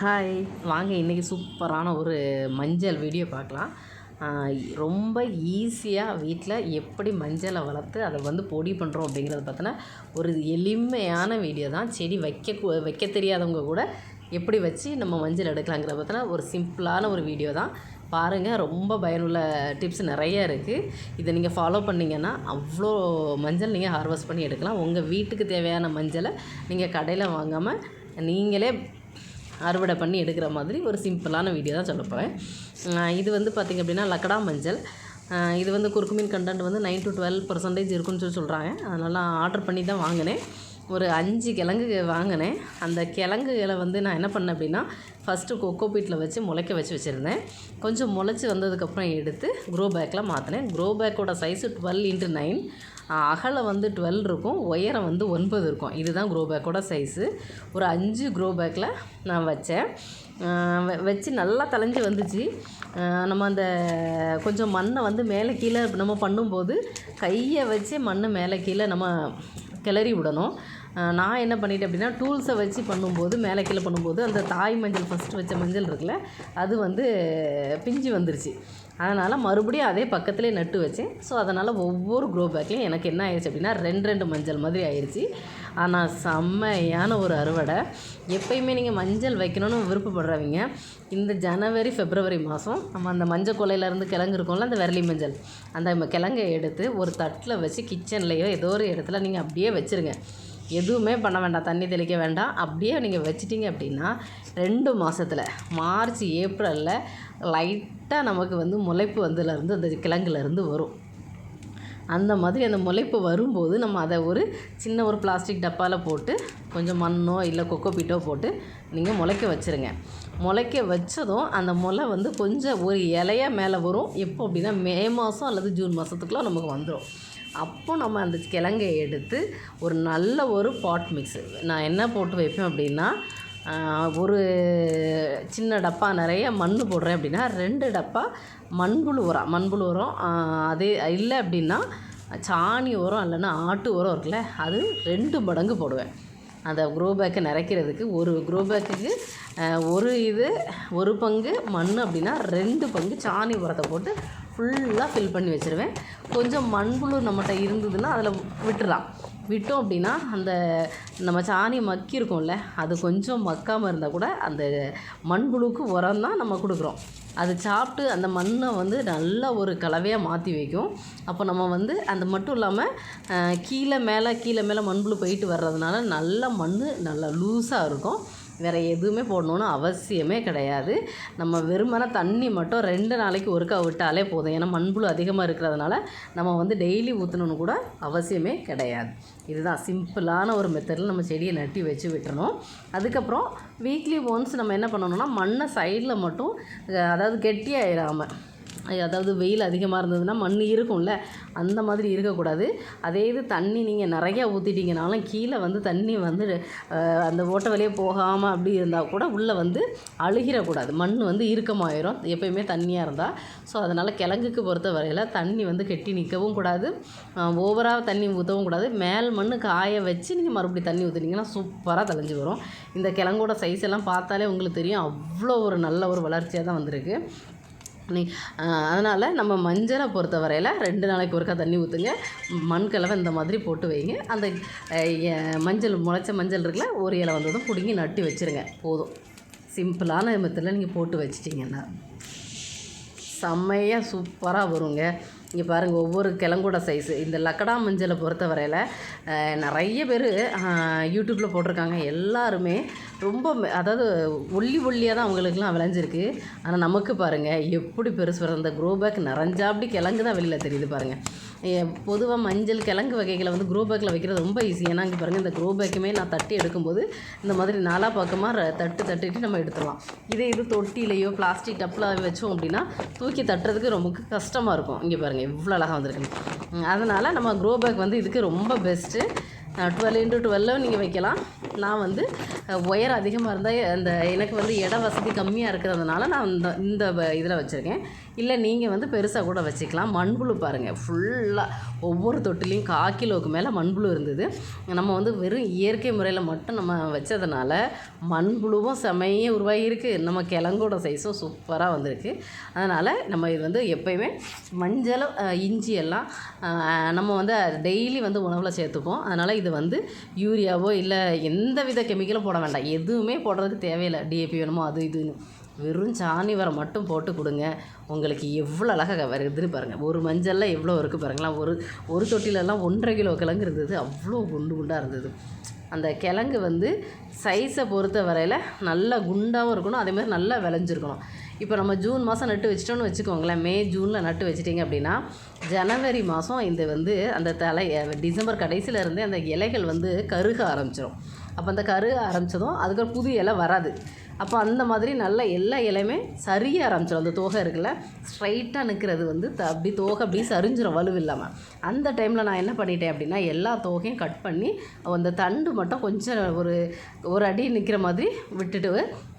Hi வாங்க இன்றைக்கி சூப்பரான ஒரு மஞ்சள் வீடியோ பார்க்கலாம். ரொம்ப ஈஸியாக வீட்டில் எப்படி மஞ்சளை வளர்த்து அதை வந்து பொடி பண்ணுறோம் அப்படிங்கிறத பார்த்தோன்னா ஒரு எளிமையான வீடியோ தான். செடி வைக்க கூ- வைக்க தெரியாதவங்க கூட எப்படி வச்சு நம்ம மஞ்சள் எடுக்கலாங்கிறத பார்த்தோன்னா ஒரு சிம்பிளான ஒரு வீடியோ தான். பாருங்கள் ரொம்ப பயனுள்ள டிப்ஸ் நிறைய இருக்குது இதை நீங்கள் ஃபாலோ பண்ணிங்கன்னா அவ்வளோ மஞ்சள் நீங்கள் ஹார்வெஸ்ட் பண்ணி எடுக்கலாம். உங்கள் வீட்டுக்கு தேவையான மஞ்சளை நீங்கள் கடையில் வாங்காமல் நீங்களே அறுவடை பண்ணி எடுக்கிற மாதிரி ஒரு சிம்பிளான வீடியோ தான் சொல்ல போகிறேன் இது வந்து பார்த்திங்க அப்படின்னா லக்கடா மஞ்சள். இது வந்து குறுக்குமீன் கண்டென்ட் வந்து நைன் டு டுவெல் பர்சன்டேஜ் இருக்குன்னு சொல்லி சொல்கிறாங்க அதனால் ஆர்டர் பண்ணி தான் வாங்கினேன். ஒரு அஞ்சு கிழங்கு வாங்கினேன். அந்த கிழங்குகளை வந்து நான் என்ன பண்ணேன் அப்படின்னா ஃபஸ்ட்டு கொக்கோ பீட்டில் வச்சு முளைக்க வச்சு வச்சுருந்தேன். கொஞ்சம் முளைச்சி வந்ததுக்கப்புறம் எடுத்து க்ரோ பேக்கில் மாற்றினேன் க்ரோ பேக்கோட சைஸு டுவெல் இன்ட்டு நைன் அகலம் வந்து டுவெல் இருக்கும் உயரம் வந்து ஒன்பது இருக்கும். இதுதான் க்ரோ பேக்கோட சைஸு ஒரு அஞ்சு க்ரோ பேக்கில் நான் வச்சேன். வச்சு நல்லா தலைஞ்சி வந்துச்சு. நம்ம அந்த கொஞ்சம் மண்ணை வந்து மேலே கீழே நம்ம பண்ணும்போது கையை வச்சு மண்ணை மேலே கீழே நம்ம கிளறி விடணும். நான் என்ன பண்ணிட்டேன் அப்படின்னா டூல்ஸை வச்சு பண்ணும்போது மேலே கீழே பண்ணும்போது அந்த தாய் மஞ்சள் ஃபஸ்ட்டு வச்ச மஞ்சள் இருக்குல்ல அது வந்து பிஞ்சு வந்துருச்சு. அதனால் மறுபடியும் அதே பக்கத்துலேயே நட்டு வச்சேன். ஸோ அதனால் ஒவ்வொரு க்ரோ பேக்லேயும் எனக்கு என்ன ஆயிடுச்சு அப்படின்னா ரெண்டு ரெண்டு மஞ்சள் மாதிரி ஆயிடுச்சு. ஆனால் செம்மையான ஒரு அறுவடை. எப்பயுமே நீங்கள் மஞ்சள் வைக்கணும்னு விருப்பப்படுறவங்க இந்த ஜனவரி ஃபெப்ரவரி மாதம் நம்ம அந்த மஞ்சள் கொலையிலேருந்து கிழங்கு இருக்கும்ல அந்த விரலி மஞ்சள் அந்த கிழங்கை எடுத்து ஒரு தட்டில் வச்சு கிச்சன்லேயோ ஏதோ ஒரு இடத்துல நீங்கள் அப்படியே வச்சுருங்க. எதுவுமே பண்ண வேண்டாம் தண்ணி தெளிக்க வேண்டாம். அப்படியே நீங்கள் வச்சிட்டிங்க அப்படின்னா ரெண்டு மாதத்தில் மார்ச் ஏப்ரலில் லைட்டாக நமக்கு வந்து முளைப்பு வந்ததுலேருந்து அந்த கிழங்குலேருந்து வரும். அந்த மாதிரி அந்த முளைப்பு வரும்போது நம்ம அதை ஒரு சின்ன ஒரு பிளாஸ்டிக் டப்பாவில் போட்டு கொஞ்சம் மண்ணோ இல்லை கொக்கோ பீட்டோ போட்டு நீங்கள் முளைக்க வச்சுருங்க. முளைக்க வச்சதும் அந்த முளை வந்து கொஞ்சம் ஒரு இலையாக மேலே வரும். எப்போ அப்படின்னா மே மாதம் அல்லது ஜூன் மாதத்துக்குலாம் நமக்கு வந்துடும் அப்போ நம்ம அந்த கிழங்கை எடுத்து ஒரு நல்ல ஒரு பாட் மிக்ஸு நான் என்ன போட்டு வைப்பேன் அப்படின்னா ஒரு சின்ன டப்பா நிறைய மண் போடுறேன் அப்படின்னா ரெண்டு டப்பா மண்புழு உரம் மண்புழு உரம் அதே இல்லை அப்படின்னா சாணி உரம் இல்லைன்னா ஆட்டு உரம் இருக்குல்ல அது ரெண்டு மடங்கு போடுவேன். அந்த க்ரோ பேக்கை நிறைக்கிறதுக்கு ஒரு க்ரோ பேக்குக்கு ஒரு இது ஒரு பங்கு மண் அப்படின்னா ரெண்டு பங்கு சாணி உரத்தை போட்டு ஃபுல்லாக ஃபில் பண்ணி வச்சுருவேன். கொஞ்சம் மண்புழு நம்மகிட்ட இருந்ததுன்னா அதில் விட்டுடலாம் விட்டோம் அப்படின்னா அந்த நம்ம சாணி மக்கியிருக்கோம்ல அது கொஞ்சம் மக்காமல் இருந்தால் கூட அந்த மண்புழுக்கு உரம் தான் நம்ம கொடுக்குறோம். அது சாப்பிட்டு அந்த மண்ணை வந்து நல்ல ஒரு கலவையாக மாற்றி வைக்கும். அப்போ நம்ம வந்து அந்த மட்டும் இல்லாமல் கீழே மேலே கீழே மேலே மண்புழு போயிட்டு வர்றதுனால நல்ல மண் நல்லா லூஸாக இருக்கும். வேறு எதுவுமே போடணுன்னு அவசியமே கிடையாது. நம்ம வெறுமன தண்ணி மட்டும் ரெண்டு நாளைக்கு ஒருக்கா விட்டாலே போதும். ஏன்னா மண்புழு அதிகமாக இருக்கிறதுனால நம்ம வந்து டெய்லி ஊற்றணுன்னு கூட அவசியமே கிடையாது. இதுதான் சிம்பிளான ஒரு மெத்தடில் நம்ம செடியை நட்டி வச்சு விட்டுறணும். அதுக்கப்புறம் வீக்லி ஒன்ஸ் நம்ம என்ன பண்ணணும்னா மண்ணை சைடில் மட்டும் அதாவது அதாவது கெட்டியாயிடாமல் அதாவது வெயில் அதிகமாக இருந்ததுன்னா மண் இருக்கும்ல அந்த மாதிரி இருக்கக்கூடாது. அதே இது தண்ணி நீங்கள் நிறையா ஊற்றிட்டீங்கனாலும் கீழே வந்து தண்ணி வந்து அந்த ஓட்ட வழியே போகாமல் அப்படி இருந்தால் கூட உள்ளே வந்து அழுகிடக்கூடாது. மண் வந்து இறுக்கமாயிரும் எப்பயுமே தண்ணியாக இருந்தால் ஸோ அதனால் கிழங்குக்கு பொறுத்த வரையில் தண்ணி வந்து கெட்டி நிற்கவும் கூடாது. ஓவராக தண்ணி ஊற்றவும் கூடாது. மேல் மண் காய வச்சு நீங்கள் மறுபடியும் தண்ணி ஊற்றுனீங்கன்னா சூப்பராக தெளிஞ்சு வரும். இந்த கிழங்கோட சைஸ் எல்லாம் பார்த்தாலே உங்களுக்கு தெரியும் அவ்வளோ ஒரு நல்ல ஒரு வளர்ச்சியாக தான் வந்திருக்கு. அதனால் நம்ம மஞ்சளை பொறுத்த வரையில் ரெண்டு நாளைக்கு ஒருக்கா தண்ணி ஊற்றுங்க மண் கலவை இந்த மாதிரி போட்டு வைங்க. அந்த மஞ்சள் முளைச்ச மஞ்சள் இருக்குல்ல ஒரு இலை வந்ததும் பிடுங்கி நட்டி வச்சுருங்க. போதும். சிம்பிளான விதத்தில் நீங்கள் போட்டு வச்சிட்டிங்கன்னா செம்மையாக சூப்பராக வருங்க. இங்கே பாருங்கள் ஒவ்வொரு கிளங்கூட சைஸு இந்த லக்கடா மஞ்சளை பொறுத்த வரையில் நிறைய பேர் யூடியூப்பில் போட்டிருக்காங்க. எல்லாருமே ரொம்ப அதாவது ஒல்லி ஒல்லியாக தான் அவங்களுக்குலாம் விளைஞ்சிருக்கு. ஆனால் நமக்கு பாருங்கள் எப்படி பெருசு வரும் அந்த க்ரோ பேக் நிறைஞ்சாப்படி கிழங்கு தான் வெளியில் தெரியுது பாருங்கள் பொதுவாக மஞ்சள் கிழங்கு வகைகளை வந்து க்ரோ பேக்கில் வைக்கிறது ரொம்ப ஈஸி ஏன்னா இங்கே பாருங்கள் இந்த க்ரோ பேக்குமே நான் தட்டி எடுக்கும்போது இந்த மாதிரி நாலா பக்கமாக தட்டு தட்டிட்டு நம்ம எடுத்துடலாம். இதே இது தொட்டிலையோ பிளாஸ்டிக் டப்பில் வச்சோம் அப்படின்னா தூக்கி தட்டுறதுக்கு ரொம்ப கஷ்டமாக இருக்கும். இங்கே பாருங்கள் இவ்வளோ அழகாக வந்திருக்கு. அதனால் நம்ம க்ரோ பேக் வந்து இதுக்கு ரொம்ப பெஸ்ட்டு டுவெல் இன்ட்டு டுவெல்லும் நீங்கள் வைக்கலாம். நான் வந்து ஒயர் அதிகமாக இருந்தால் அந்த எனக்கு வந்து இட வசதி கம்மியாக இருக்கிறதுனால நான் இந்த இந்த இதில் வச்சுருக்கேன். இல்லை நீங்கள் வந்து பெருசாக கூட வச்சுக்கலாம். மண்புழு பாருங்கள் ஃபுல்லாக ஒவ்வொரு தொட்டிலையும் கா கிலோவுக்கு மேலே மண்புழு இருந்தது. நம்ம வந்து வெறும் இயற்கை முறையில் மட்டும் நம்ம வச்சதுனால மண்புழுவும் செமையே உருவாகியிருக்கு. நம்ம கிழங்கோட சைஸும் சூப்பராக வந்திருக்கு. அதனால் நம்ம இது வந்து எப்போயுமே மஞ்சளும் இஞ்சி எல்லாம் நம்ம வந்து டெய்லி வந்து உணவில் சேர்த்துப்போம். அதனால் இது வந்து யூரியாவோ இல்லை எந்த வித கெமிக்கலும் போட வேண்டாம். எதுவுமே போடுறதுக்கு தேவையில்லை. டிஏபி வேணுமோ அது இதுன்னு. வெறும் சாணி வரம் மட்டும் போட்டு கொடுங்க. உங்களுக்கு எவ்வளோ அழகாக வருதுன்னு பாருங்கள் ஒரு மஞ்சளில் எவ்வளோ இருக்குது பாருங்களேன். ஒரு ஒரு தொட்டிலெல்லாம் ஒன்றரை கிலோ கிழங்கு இருந்தது. அவ்வளோ குண்டு குண்டாக இருந்தது. அந்த கிழங்கு வந்து சைஸை பொறுத்த வரையில் நல்லா குண்டாகவும் இருக்கணும். அதே மாதிரி நல்லா விளைஞ்சிருக்கணும். இப்போ நம்ம ஜூன் மாதம் நட்டு வச்சிட்டோம்னு வச்சுக்கோங்களேன். மே ஜூனில் நட்டு வச்சிட்டிங்க அப்படின்னா ஜனவரி மாதம் இந்த வந்து அந்த தலை டிசம்பர் கடைசியில் இருந்தே அந்த இலைகள் வந்து கருக ஆரம்பிச்சிடும் அப்போ அந்த கருக ஆரம்பித்ததும் அதுக்கப்புறம் புது இலை வராது. அப்போ அந்த மாதிரி நல்ல எல்லா இலையுமே சரிய ஆரம்பிச்சிடும் அந்த தோகை இருக்குல்ல ஸ்ட்ரைட்டாக நிற்கிறது வந்து த அப்படி தோகை அப்படி சரிஞ்சிடும் வலுவில்லாமல் அந்த டைமில் நான் என்ன பண்ணிட்டேன் அப்படின்னா எல்லா தோகையும் கட் பண்ணி அந்த தண்டு மட்டும் கொஞ்சம் ஒரு ஒரு அடி நிற்கிற மாதிரி விட்டுட்டு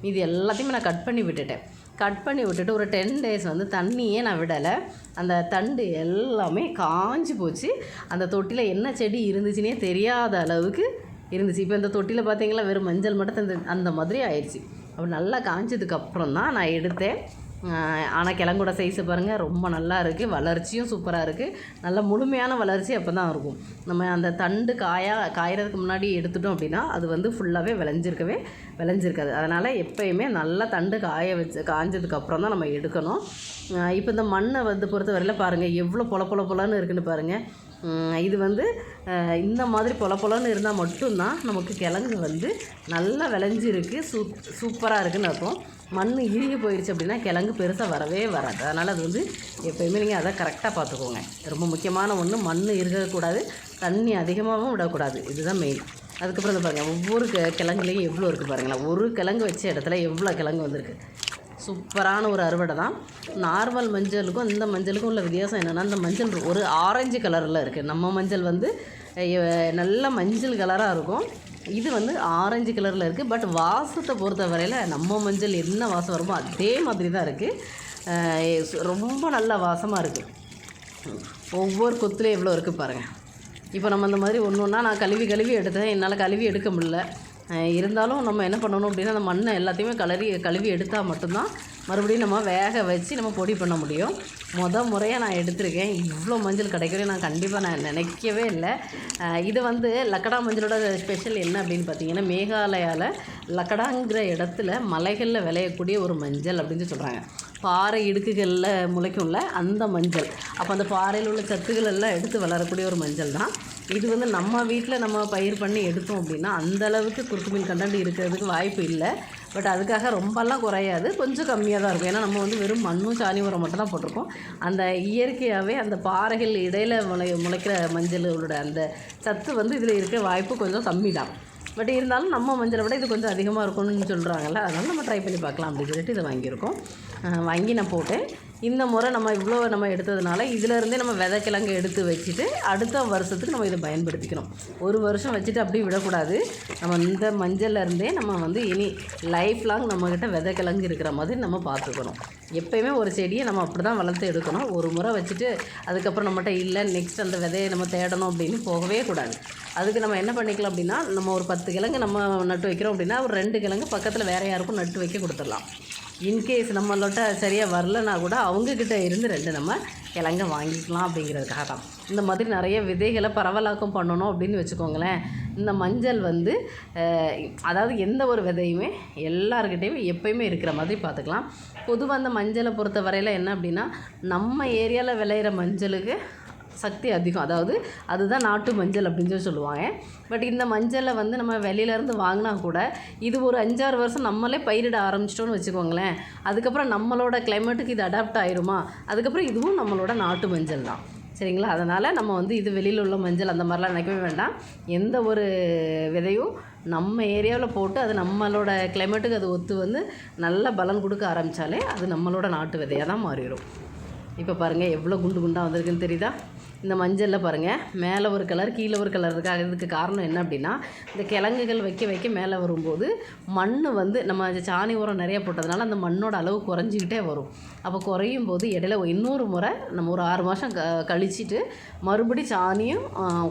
இது எல்லாத்தையுமே நான் கட் பண்ணி விட்டுட்டேன். கட் பண்ணி விட்டுட்டு ஒரு டென் டேஸ் வந்து தண்ணியே நான் விடலை. அந்த தண்டு எல்லாமே காஞ்சி போச்சு. அந்த தொட்டியில் என்ன செடி இருந்துச்சுன்னே தெரியாத அளவுக்கு இருந்துச்சு. இப்போ இந்த தொட்டியில் பார்த்தீங்களா வெறும் மஞ்சள் மட்டும் அந்த மாதிரி ஆயிடுச்சு. அப்போ நல்லா காஞ்சதுக்கு அப்புறம் தான் நான் எடுத்தேன். ஆனால் கிழங்கோட சைஸை பாருங்கள் ரொம்ப நல்லா இருக்குது வளர்ச்சியும் சூப்பராக இருக்குது நல்ல முழுமையான வளர்ச்சி அப்போ தான் இருக்கும். நம்ம அந்த தண்டு காயா காயறதுக்கு முன்னாடி எடுத்துட்டோம் அப்படின்னா அது வந்து ஃபுல்லாகவே விளைஞ்சிருக்கவே விளைஞ்சிருக்காது. அதனால் எப்பயுமே நல்லா தண்டு காய வச்சு காய்ஞ்சதுக்கப்புறம் அப்புறம் தான் நம்ம எடுக்கணும். இப்போ இந்த மண்ணை வந்து பொறுத்த வரையில் பாருங்கள் எவ்வளோ பொல பொல பொலன்னு இருக்குன்னு பாருங்கள் இது வந்து இந்த மாதிரி பொல பொலன்னு இருந்தால் மட்டும்தான் நமக்கு கிழங்கு வந்து நல்லா விளைஞ்சிருக்கு சூ சூப்பராக இருக்குன்னு அர்த்தம். மண் இறுகி போயிடுச்சு அப்படின்னா கிழங்கு பெருசாக வரவே வராது. அதனால் அது வந்து எப்போயுமே நீங்கள் அதை கரெக்டாக பார்த்துக்கோங்க. ரொம்ப முக்கியமான ஒன்று மண் இருக்கக்கூடாது தண்ணி அதிகமாகவும் விடக்கூடாது. இதுதான் மெயின் அதுக்கப்புறம் இந்த பாருங்கள் ஒவ்வொரு கிழங்குலேயும் எவ்வளோ இருக்குது பாருங்களேன். ஒரு கிழங்கு வச்ச இடத்துல எவ்வளோ கிழங்கு வந்திருக்கு. சூப்பரான ஒரு அறுவடை தான். நார்மல் மஞ்சளுக்கும் இந்த மஞ்சளுக்கும் உள்ள வித்தியாசம் என்னென்னா இந்த மஞ்சள் ஒரு ஆரஞ்சு கலரில் இருக்குது நம்ம மஞ்சள் வந்து நல்ல மஞ்சள் கலராக இருக்கும். இது வந்து ஆரஞ்சு கலரில் இருக்குது பட் வாசத்தை பொறுத்த வரையில் நம்ம மஞ்சள் என்ன வாசம் வருமோ அதே மாதிரி தான் இருக்குது ரொம்ப நல்ல வாசமாக இருக்குது ஒவ்வொரு கொத்துலேயும் எவ்வளோ இருக்குது பாருங்கள் இப்போ நம்ம அந்த மாதிரி ஒன்று ஒன்றா நான் கழுவி கழுவி எடுத்தேன். என்னால் கழுவி எடுக்க முடில இருந்தாலும் நம்ம என்ன பண்ணணும் அப்படின்னா அந்த மண்ணை எல்லாத்தையுமே கலரி கழுவி எடுத்தால் மட்டும்தான் மறுபடியும் நம்ம வேக வச்சு நம்ம பொடி பண்ண முடியும். முத முறையாக நான் எடுத்திருக்கேன். இவ்வளோ மஞ்சள் கிடைக்கிறேன் நான் கண்டிப்பாக நான் நினைக்கவே இல்லை. இது வந்து லக்கடா மஞ்சளோட ஸ்பெஷல் என்ன அப்படின்னு பார்த்தீங்கன்னா மேகாலயாவில் லக்கடாங்கிற இடத்துல மலைகளில் விளையக்கூடிய ஒரு மஞ்சள் அப்படின்னு சொல்கிறாங்க பாறை இடுக்குகளில் முளைக்கும்ல அந்த மஞ்சள். அப்போ அந்த பாறையில் உள்ள சத்துக்கள் எல்லாம் எடுத்து வளரக்கூடிய ஒரு மஞ்சள் தான் இது வந்து நம்ம வீட்டில் நம்ம பயிர் பண்ணி எடுத்தோம் அப்படின்னா அந்த அளவுக்கு குறுக்குமீன் கண்டென்ட் இருக்கிறதுக்கு வாய்ப்பு இல்லை. பட் அதுக்காக ரொம்பலாம் குறையாது. கொஞ்சம் கம்மியாக தான் இருக்கும். ஏன்னா நம்ம வந்து வெறும் மண்ணும் சாணி உரம் மட்டும் தான் போட்டிருக்கோம். அந்த இயற்கையாகவே அந்த பாறைகள் இடையில் முளை முளைக்கிற மஞ்சளோட அந்த சத்து வந்து இதில் இருக்க வாய்ப்பு கொஞ்சம் கம்மி தான். பட் இருந்தாலும் நம்ம மஞ்சளை விட இது கொஞ்சம் அதிகமாக இருக்கும்னு சொல்கிறாங்கல்ல அதனால் நம்ம ட்ரை பண்ணி பார்க்கலாம் அப்படின்னு சொல்லிட்டு இதை வாங்கியிருக்கோம். வாங்கி நான் போட்டேன். இந்த முறை நம்ம இவ்வளோ நம்ம எடுத்ததுனால இதிலேருந்தே நம்ம விதைக்கிழங்கு எடுத்து வச்சுட்டு அடுத்த வருஷத்துக்கு நம்ம இதை பயன்படுத்திக்கணும். ஒரு வருஷம் வச்சுட்டு அப்படியே விடக்கூடாது. நம்ம இந்த மஞ்சள்லேருந்தே நம்ம வந்து இனி லைஃப் லாங் நம்மக்கிட்ட விதைக்கிழங்கு இருக்கிற மாதிரி நம்ம பார்த்துக்கணும். எப்போயுமே ஒரு செடியை நம்ம அப்படி தான் வளர்த்து எடுக்கணும். ஒரு முறை வச்சுட்டு அதுக்கப்புறம் நம்மகிட்ட இல்லை நெக்ஸ்ட் அந்த விதையை நம்ம தேடணும் அப்படின்னு போகவே கூடாது. அதுக்கு நம்ம என்ன பண்ணிக்கலாம் அப்படின்னா நம்ம ஒரு பத்து கிழங்கு நம்ம நட்டு வைக்கிறோம் அப்படின்னா ஒரு ரெண்டு கிழங்கு பக்கத்தில் வேறு யாருக்கும் நட்டு வைக்க கொடுத்துடலாம். இன்கேஸ் நம்மளோட சரியாக வரலனா கூட அவங்கக்கிட்ட இருந்து ரெண்டு நம்ம கிழங்க வாங்கிக்கலாம் அப்படிங்கிறதுக்காக தான். இந்த மாதிரி நிறைய விதைகளை பரவலாக்கம் பண்ணணும் அப்படின்னு வச்சுக்கோங்களேன். இந்த மஞ்சள் வந்து அதாவது எந்த ஒரு விதையுமே எல்லாருக்கிட்டேயும் எப்பயுமே இருக்கிற மாதிரி பார்த்துக்கலாம். பொதுவாக அந்த மஞ்சளை பொறுத்த வரையில் என்ன அப்படின்னா நம்ம ஏரியாவில் விளையிற மஞ்சளுக்கு சக்தி அதிகம். அதாவது அதுதான் நாட்டு மஞ்சள் அப்படின்னு சொல்லி சொல்லுவாங்க. பட் இந்த மஞ்சளை வந்து நம்ம வெளியிலேருந்து வாங்கினா கூட இது ஒரு அஞ்சாறு வருஷம் நம்மளே பயிரிட ஆரம்பிச்சிட்டோன்னு வச்சுக்கோங்களேன். அதுக்கப்புறம் நம்மளோட கிளைமேட்டுக்கு இது அடாப்ட் ஆயிருமா? அதுக்கப்புறம் இதுவும் நம்மளோட நாட்டு மஞ்சள் தான். சரிங்களா? அதனால் நம்ம வந்து இது வெளியில் உள்ள மஞ்சள் அந்த மாதிரிலாம் நினைக்கவே வேண்டாம். எந்த ஒரு விதையும் நம்ம ஏரியாவில் போட்டு அது நம்மளோட கிளைமேட்டுக்கு அது ஒத்து வந்து நல்ல பலன் கொடுக்க ஆரம்பித்தாலே அது நம்மளோட நாட்டு விதையாக தான் மாறிடும் இப்போ பாருங்கள் எவ்வளோ குண்டு குண்டாக வந்திருக்குன்னு தெரியுதா? இந்த மஞ்சளில் பாருங்கள் மேலே ஒரு கலர் கீழே ஒரு கலர் இருக்கா இதுக்கு காரணம் என்ன அப்படின்னா இந்த கிழங்குகள் வைக்க வைக்க மேலே வரும்போது மண் வந்து நம்ம சாணி உரம் நிறைய போட்டதுனால அந்த மண்ணோட அளவு குறைஞ்சிக்கிட்டே வரும். அப்போ குறையும் போது இடையில இன்னொரு முறை நம்ம ஒரு ஆறு மாதம் க கழிச்சிட்டு மறுபடி சாணியும்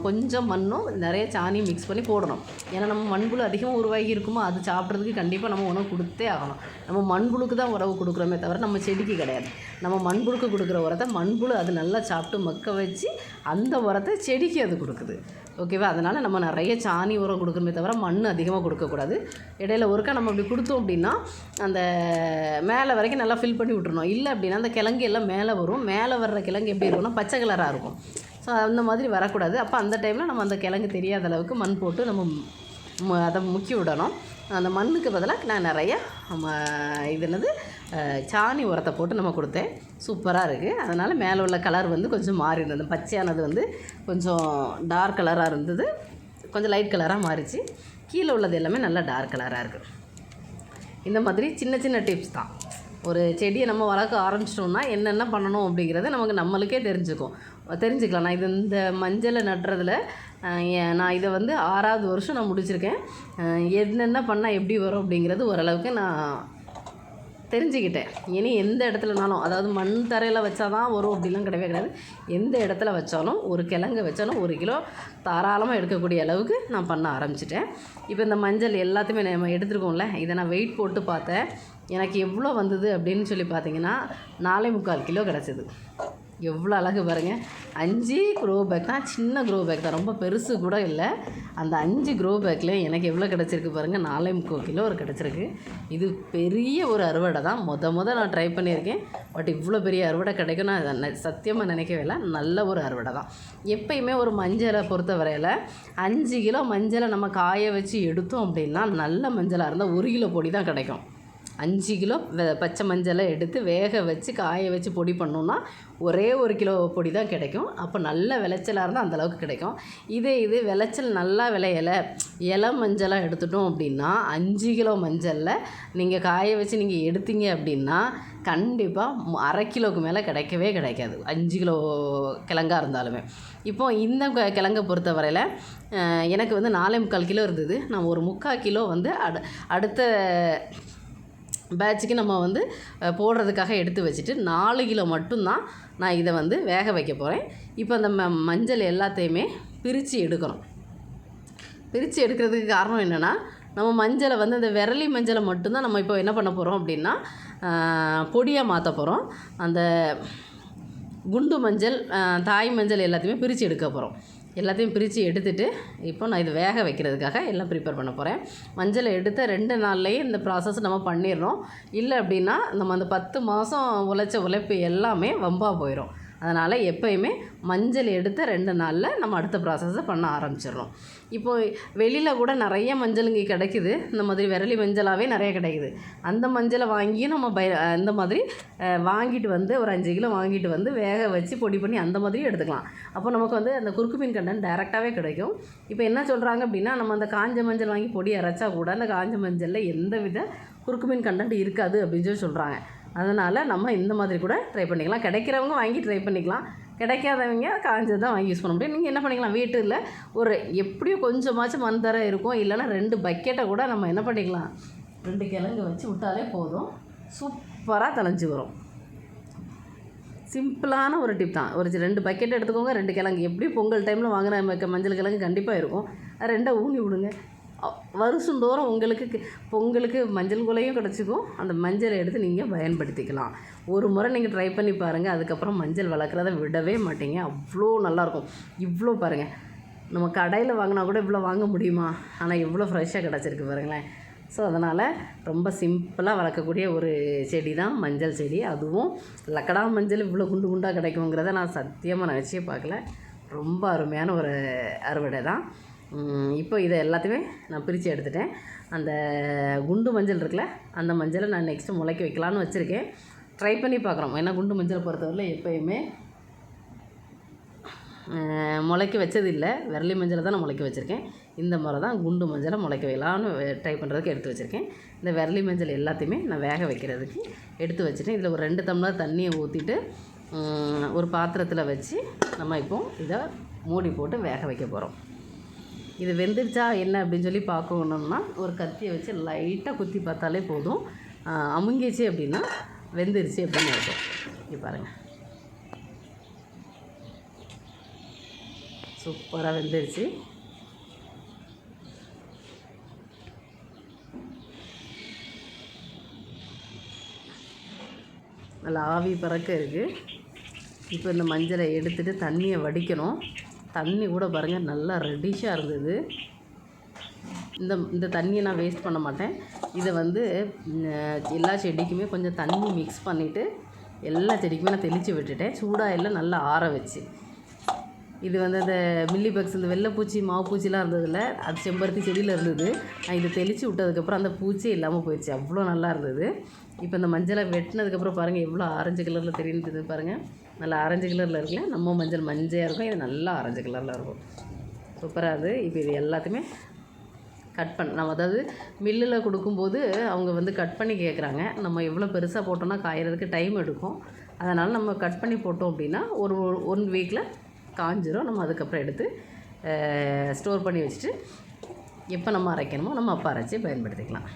கொஞ்சம் மண்ணும் நிறைய சாணியும் மிக்ஸ் பண்ணி போடணும். ஏன்னா நம்ம மண்புழு அதிகமாக உருவாகி இருக்குமோ அது சாப்பிட்றதுக்கு கண்டிப்பாக நம்ம உணவு கொடுத்தே ஆகணும். நம்ம மண்புழுக்கு தான் உறவு கொடுக்குறோமே தவிர நம்ம செடிக்கு கிடையாது. நம்ம மண்புழுக்கு கொடுக்குற உரத்தை மண்புழு அது நல்லா சாப்பிட்டு மக்க வச்சு அந்த உரத்தை செடிக்கு அது கொடுக்குது. ஓகேவா அதனால் நம்ம நிறைய சாணி உரம் கொடுக்கணுமே தவிர மண் அதிகமாக கொடுக்கக்கூடாது. இடையில ஒருக்கா நம்ம அப்படி கொடுத்தோம் அப்படின்னா அந்த மேலே வரைக்கும் நல்லா ஃபில் பண்ணி விட்டுருணும் இல்லை அப்படின்னா அந்த கிழங்கு எல்லாம் மேலே வரும். மேலே வர்ற கிழங்கு எப்படி இருக்கும்னா பச்சை கலராக இருக்கும். ஸோ அந்த மாதிரி வரக்கூடாது. அப்போ அந்த டைமில் நம்ம அந்த கிழங்கு தெரியாத அளவுக்கு மண் போட்டு நம்ம அதை முக்கி விடணும். அந்த மண்ணுக்கு பதிலாக நான் நிறையா ம, இது என்னது சாணி உரத்தை போட்டு நம்ம கொடுத்தேன். சூப்பராக இருக்குது அதனால் மேலே உள்ள கலர் வந்து கொஞ்சம் மாறி இருந்தது. பச்சையானது வந்து கொஞ்சம் டார்க் கலராக இருந்தது. கொஞ்சம் லைட் கலராக மாறிச்சு. கீழே உள்ளது எல்லாமே நல்லா டார்க் கலராக இருக்குது இந்த மாதிரி சின்ன சின்ன டிப்ஸ் தான். ஒரு செடியை நம்ம வளர்க்க ஆரம்பிச்சிட்டோம்னா என்னென்ன பண்ணணும் அப்படிங்கிறத நமக்கு நம்மளுக்கே தெரிஞ்சுக்கும். தெரிஞ்சுக்கலாம். நான் இது இந்த மஞ்சளை நட்டுறதுல நான் இதை வந்து ஆறாவது வருஷம் நான் முடிச்சிருக்கேன். என்னென்ன பண்ணால் எப்படி வரும் அப்படிங்கிறது ஓரளவுக்கு நான் தெரிஞ்சுக்கிட்டேன். இனி எந்த இடத்துலனாலும் அதாவது மண் தரையில் வச்சா தான் வரும் அப்படிலாம் கிடையவே கிடையாது. எந்த இடத்துல வச்சாலும் ஒரு கிழங்கு வச்சாலும் ஒரு கிலோ தாராளமாக எடுக்கக்கூடிய அளவுக்கு நான் பண்ண ஆரம்பிச்சிட்டேன். இப்போ இந்த மஞ்சள் எல்லாத்தையுமே நம்ம எடுத்துருக்கோம்ல இதை நான் வெயிட் போட்டு பார்த்தேன். எனக்கு எவ்வளோ வந்தது அப்படின்னு சொல்லி பார்த்தீங்கன்னா நாலே முக்கால் கிலோ கிடச்சிது. எவ்வளோ அழகு பாருங்கள் அஞ்சு க்ரோ பேக் தான் சின்ன க்ரோ பேக் தான். ரொம்ப பெருசு கூட இல்லை. அந்த அஞ்சு க்ரோ பேக்கில் எனக்கு எவ்வளோ கிடச்சிருக்கு பாருங்கள் நாலே முக்கால் கிலோ ஒரு கிடச்சிருக்கு. இது பெரிய ஒரு அறுவடை தான். மொத மொதல் நான் ட்ரை பண்ணியிருக்கேன். பட் இவ்வளோ பெரிய அறுவடை கிடைக்கும் நான் சத்தியமாக நினைக்கவே இல்லை. நல்ல ஒரு அறுவடை தான். எப்பயுமே ஒரு மஞ்சளை பொறுத்த வரையில் அஞ்சு கிலோ மஞ்சளை நம்ம காய வச்சு எடுத்தோம் அப்படின்னா நல்ல மஞ்சளாக இருந்தால் ஒரு கிலோ பொடி தான் கிடைக்கும். அஞ்சு கிலோ வெ- பச்சை மஞ்சளை எடுத்து வேக வச்சு காய வச்சு பொடி பண்ணோன்னா ஒரே ஒரு கிலோ பொடி தான் கிடைக்கும். அப்போ நல்ல விளைச்சலாக இருந்தால் அந்தளவுக்கு கிடைக்கும். இதே இது விளைச்சல் நல்லா விளையலை இலை மஞ்சளாக எடுத்துட்டோம் அப்படின்னா அஞ்சு கிலோ மஞ்சளில் நீங்கள் காய வச்சு நீங்கள் எடுத்தீங்க அப்படின்னா கண்டிப்பாக அரை கிலோவுக்கு மேலே கிடைக்கவே கிடைக்காது. அஞ்சு கிலோ கிழங்கா இருந்தாலுமே. இப்போ இந்த க- கிழங்கை பொறுத்த வரையில் எனக்கு வந்து நாலே முக்கால் கிலோ இருந்தது. நான் ஒரு முக்கால் கிலோ வந்து அடு அடுத்த பேட்சுக்கு நம்ம வந்து போடுறதுக்காக எடுத்து வச்சுட்டு நாலு கிலோ மட்டும்தான் நான் இதை வந்து வேக வைக்க போகிறேன் இப்போ அந்த ம மஞ்சள் எல்லாத்தையுமே பிரித்து எடுக்கிறோம் பிரித்து எடுக்கிறதுக்கு காரணம் என்னென்னா நம்ம மஞ்சளை வந்து அந்த விரலி மஞ்சளை மட்டும்தான் நம்ம இப்போ என்ன பண்ண போகிறோம் அப்படின்னா பொடியாக மாற்ற போகிறோம் அந்த குண்டு மஞ்சள் தாய் மஞ்சள் எல்லாத்தையுமே பிரித்து எடுக்க போகிறோம் எல்லாத்தையும் பிரித்து எடுத்துட்டு இப்போ நான் இது வேக வைக்கிறதுக்காக எல்லாம் ப்ரிப்பேர் பண்ண போகிறேன் மஞ்சளை எடுத்த ரெண்டு நாள்லேயே இந்த ப்ராசஸ் நம்ம பண்ணிடுறோம். இல்லை அப்படின்னா நம்ம அந்த பத்து மாதம் உழைச்ச உழைப்பு எல்லாமே வம்பாக போயிடும் அதனால் எப்பயுமே மஞ்சள் எடுத்த ரெண்டு நாளில் நம்ம அடுத்த ப்ராசஸை பண்ண ஆரம்பிச்சிடுறோம். இப்போ வெளியில் கூட நிறைய மஞ்சள் இங்கே கிடைக்குது. இந்த மாதிரி விரலி மஞ்சளாகவே நிறைய கிடைக்குது. அந்த மஞ்சளை வாங்கியும் நம்ம பய இந்த மாதிரி வாங்கிட்டு வந்து ஒரு அஞ்சு கிலோ வாங்கிட்டு வந்து வேக வச்சு பொடி பண்ணி அந்த மாதிரி எடுத்துக்கலாம். அப்போ நமக்கு வந்து அந்த குறுக்கு மீன் கண்டன் டைரெக்டாகவே கிடைக்கும். இப்போ என்ன சொல்கிறாங்க அப்படின்னா நம்ம அந்த காஞ்ச மஞ்சள் வாங்கி பொடி அரைச்சா கூட அந்த காஞ்ச மஞ்சளில் எந்த வித குறுக்கு மீன் கண்டென்ட் இருக்காது அப்படின்னு சொல்லி சொல்கிறாங்க அதனால் நம்ம இந்த மாதிரி கூட ட்ரை பண்ணிக்கலாம். கிடைக்கிறவங்க வாங்கி ட்ரை பண்ணிக்கலாம். கிடைக்காதவங்க காஞ்சது தான் வாங்கி யூஸ் பண்ண முடியும். நீங்கள் என்ன பண்ணிக்கலாம்? வீட்டில் ஒரு எப்படியும் கொஞ்சமாச்சும் மண் தர இருக்கும். இல்லைன்னா ரெண்டு பக்கெட்டை கூட நம்ம என்ன பண்ணிக்கலாம்? ரெண்டு கிழங்கு வச்சு விட்டாலே போதும். சூப்பராக தளைஞ்சு வரும். சிம்பிளான ஒரு டிப் தான். ஒரு ரெண்டு பக்கெட் எடுத்துக்கோங்க. ரெண்டு கிழங்கு. எப்படி பொங்கல் டைமில் வாங்கின மஞ்சள் கிழங்கு கண்டிப்பாக இருக்கும். ரெண்டாக ரெண்டை ஊனி விடுங்க. வருஷந்தோறும் உங்களுக்கு பொங்கலுக்கு மஞ்சள் குலையும் கிடச்சிக்கும். அந்த மஞ்சளை எடுத்து நீங்கள் பயன்படுத்திக்கலாம். ஒரு முறை நீங்கள் ட்ரை பண்ணி பாருங்கள் அதுக்கப்புறம் மஞ்சள் வளர்க்குறத விடவே மாட்டீங்க. அவ்வளோ நல்லாயிருக்கும் இவ்வளோ பாருங்கள் நம்ம கடையில் வாங்கினா கூட இவ்வளோ வாங்க முடியுமா? ஆனால் இவ்வளோ ஃப்ரெஷ்ஷாக கிடச்சிருக்கு பாருங்களேன். ஸோ அதனால் ரொம்ப சிம்பிளாக வளர்க்கக்கூடிய ஒரு செடி தான் மஞ்சள் செடி. அதுவும் லக்கடா மஞ்சள் இவ்வளோ குண்டு குண்டாக கிடைக்குங்கிறத நான் சத்தியமாக நினச்சே பார்க்கல. ரொம்ப அருமையான ஒரு அறுவடை தான் இப்போ இதை எல்லாத்தையுமே நான் பிரித்து எடுத்துட்டேன். அந்த குண்டு மஞ்சள் இருக்குல்ல அந்த மஞ்சளை நான் நெக்ஸ்ட்டு முளைக்க வைக்கலான்னு வச்சுருக்கேன். ட்ரை பண்ணி பார்க்குறோம். ஏன்னா குண்டு மஞ்சளை பொறுத்தவரையில் எப்போயுமே முளைக்க வச்சது இல்லை. விரலி மஞ்சளை தான் நான் முளைக்க வச்சுருக்கேன். இந்த முறை தான் குண்டு மஞ்சளை முளைக்க வைக்கலான்னு ட்ரை பண்ணுறதுக்கு எடுத்து வச்சுருக்கேன். இந்த விரலி மஞ்சள் எல்லாத்தையுமே நான் வேக வைக்கிறதுக்கு எடுத்து வச்சுட்டேன். இதில் ஒரு ரெண்டு டம்ளர் தண்ணியை ஊற்றிட்டு ஒரு பாத்திரத்தில் வச்சு நம்ம இப்போ இதை மூடி போட்டு வேக வைக்க போகிறோம் இது வெந்துருச்சா என்ன அப்படின்னு சொல்லி பார்க்கணும்னா ஒரு கத்தியை வச்சு லைட்டாக குத்தி பார்த்தாலே போதும். அமுங்கிச்சு அப்படின்னா வெந்துருச்சு அப்படின்னு இருக்கும் இங்கே பாருங்கள் சூப்பராக வெந்துருச்சு நல்லா ஆவி பறக்க இருக்குது இப்போ இந்த மஞ்சளை எடுத்துகிட்டு தண்ணியை வடிக்கணும். தண்ணி கூட பாருங்கள் நல்லா ரெடிஷாக இருந்தது. இந்த இந்த தண்ணியை நான் வேஸ்ட் பண்ண மாட்டேன். இதை வந்து எல்லா செடிக்குமே கொஞ்சம் தண்ணி மிக்ஸ் பண்ணிவிட்டு எல்லா செடிக்குமே நான் தெளித்து விட்டுட்டேன். சூடாக எல்லாம் நல்லா ஆற வச்சு. இது வந்து அந்த மில்லி பக்ஸ் இந்த வெள்ளைப்பூச்சி மாவு பூச்சிலாம் இருந்ததில்ல அது செம்பருத்தி செடியில் இருந்தது. நான் இதை தெளித்து விட்டதுக்கப்புறம் அந்த பூச்சி இல்லாமல் போயிடுச்சு. அவ்வளோ நல்லா இருந்தது. இப்போ இந்த மஞ்சளை வெட்டினதுக்கப்புறம் பாருங்கள் எவ்வளோ ஆரஞ்சு கலரில் தெரியுது பாருங்கள் நல்லா ஆரஞ்சு கலரில் இருக்குல்ல நம்ம மஞ்சள் மஞ்சையாக இருக்கும் இது நல்லா ஆரஞ்சு கலரில் இருக்கும். சூப்பராக இருக்குது இப்போ இது எல்லாத்தையுமே கட் பண்ண நம்ம அதாவது மில்லில் கொடுக்கும்போது அவங்க வந்து கட் பண்ணி கேட்குறாங்க நம்ம எவ்வளோ பெருசாக போட்டோம்னா காயறதுக்கு டைம் எடுக்கும். அதனால் நம்ம கட் பண்ணி போட்டோம் அப்படின்னா ஒரு ஒன் வீக்கில் காஞ்சிரும். நம்ம அதுக்கப்புறம் எடுத்து ஸ்டோர் பண்ணி வச்சுட்டு எப்போ நம்ம அரைக்கணுமோ நம்ம அப்போ அரைச்சி பயன்படுத்திக்கலாம்.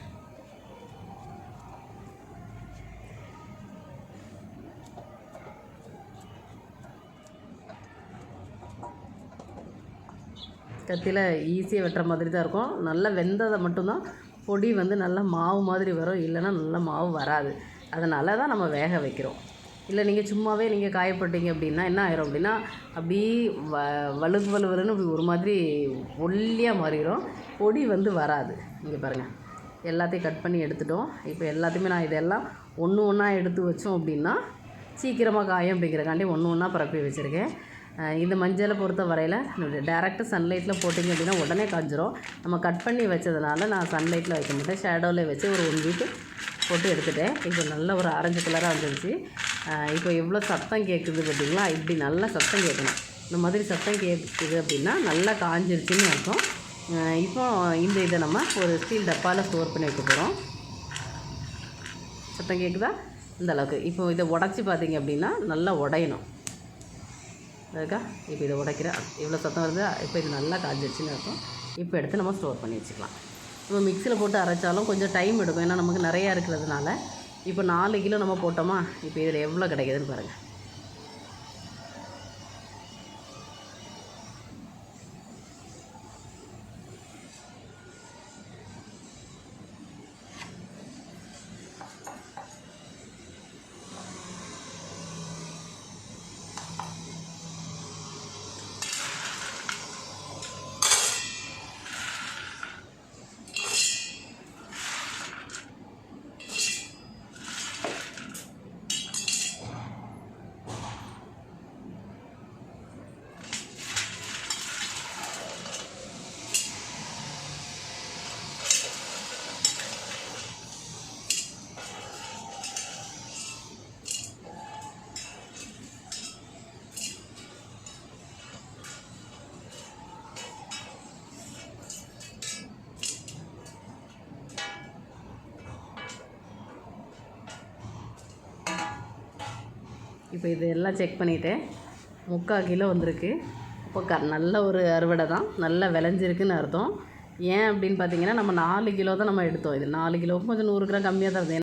கத்தியில் ஈஸியாக வெட்டுற மாதிரி தான் இருக்கும். நல்லா வெந்ததை மட்டும்தான் பொடி வந்து நல்லா மாவு மாதிரி வரும். இல்லைன்னா நல்லா மாவு வராது. அதனால தான் நம்ம வேக வைக்கிறோம். இல்லை நீங்கள் சும்மாவே நீங்கள் காயப்பட்டீங்க அப்படின்னா என்ன ஆயிரும் அப்படின்னா அப்படியே வ வலுக்கு வலுவலுன்னு இப்படி ஒரு மாதிரி ஒல்லியாக மாறிடும் பொடி வந்து வராது. இங்கே பாருங்கள் எல்லாத்தையும் கட் பண்ணி எடுத்துட்டோம். இப்போ எல்லாத்தையுமே நான் இதெல்லாம் ஒன்று ஒன்றா எடுத்து வச்சோம் அப்படின்னா சீக்கிரமாக காயம் அப்படிங்கிறக்காண்டி ஒன்று ஒன்றா பரப்பி வச்சுருக்கேன். இந்த மஞ்சளை பொறுத்த வரையில் டேரெக்டாக சன்லைட்டில் போட்டிங்க அப்படின்னா உடனே காஞ்சிரும். நம்ம கட் பண்ணி வச்சதுனால நான் சன்லைட்டில் வைக்க மாட்டேன். ஷேடோவில் வச்சு ஒரு ஒன் வீக்கு போட்டு எடுத்துட்டேன். இப்போ நல்ல ஒரு ஆரஞ்சு கலராக வந்துருச்சு. இப்போ எவ்வளோ சத்தம் கேட்குது பார்த்தீங்களா? இப்படி நல்லா சத்தம் கேட்கணும். இந்த மாதிரி சத்தம் கேட்குது அப்படின்னா நல்லா காஞ்சிருச்சுன்னு அர்த்தம். இப்போ இந்த இதை நம்ம ஒரு ஸ்டீல் டப்பாவில் ஸ்டோர் பண்ணி வைக்க போகிறோம் சத்தம் கேட்குதா இந்த அளவுக்கு. இப்போ இதை உடச்சி பார்த்தீங்க அப்படின்னா நல்லா உடையணும். இருக்கா இப்போ இதை உடைக்கிறேன் இவ்வளோ சத்தம் வருது இப்போ இது நல்லா காஞ்சிருச்சுன்னு அர்த்தம். இப்போ எடுத்து நம்ம ஸ்டோர் பண்ணி வச்சுக்கலாம். நம்ம மிக்சியில் போட்டு அரைச்சாலும் கொஞ்சம் டைம் எடுக்கும். ஏன்னா நமக்கு நிறையா இருக்கிறதுனால. இப்போ நாலு கிலோ நம்ம போட்டோமா? இப்போ இதில் எவ்வளோ கிடைக்குதுன்னு பாருங்கள் இப்போ இது எல்லாம் செக் பண்ணிவிட்டேன் முக்கால் கிலோ வந்திருக்கு. இப்போ க நல்ல ஒரு அறுவடை தான். நல்லா விளைஞ்சிருக்குன்னு அர்த்தம். ஏன் அப்படின்னு பார்த்தீங்கன்னா நம்ம நாலு கிலோ தான் நம்ம எடுத்தோம். இது நாலு கிலோவுக்கு கொஞ்சம் நூறு கிராம் கம்மியாக தான் இருந்தது.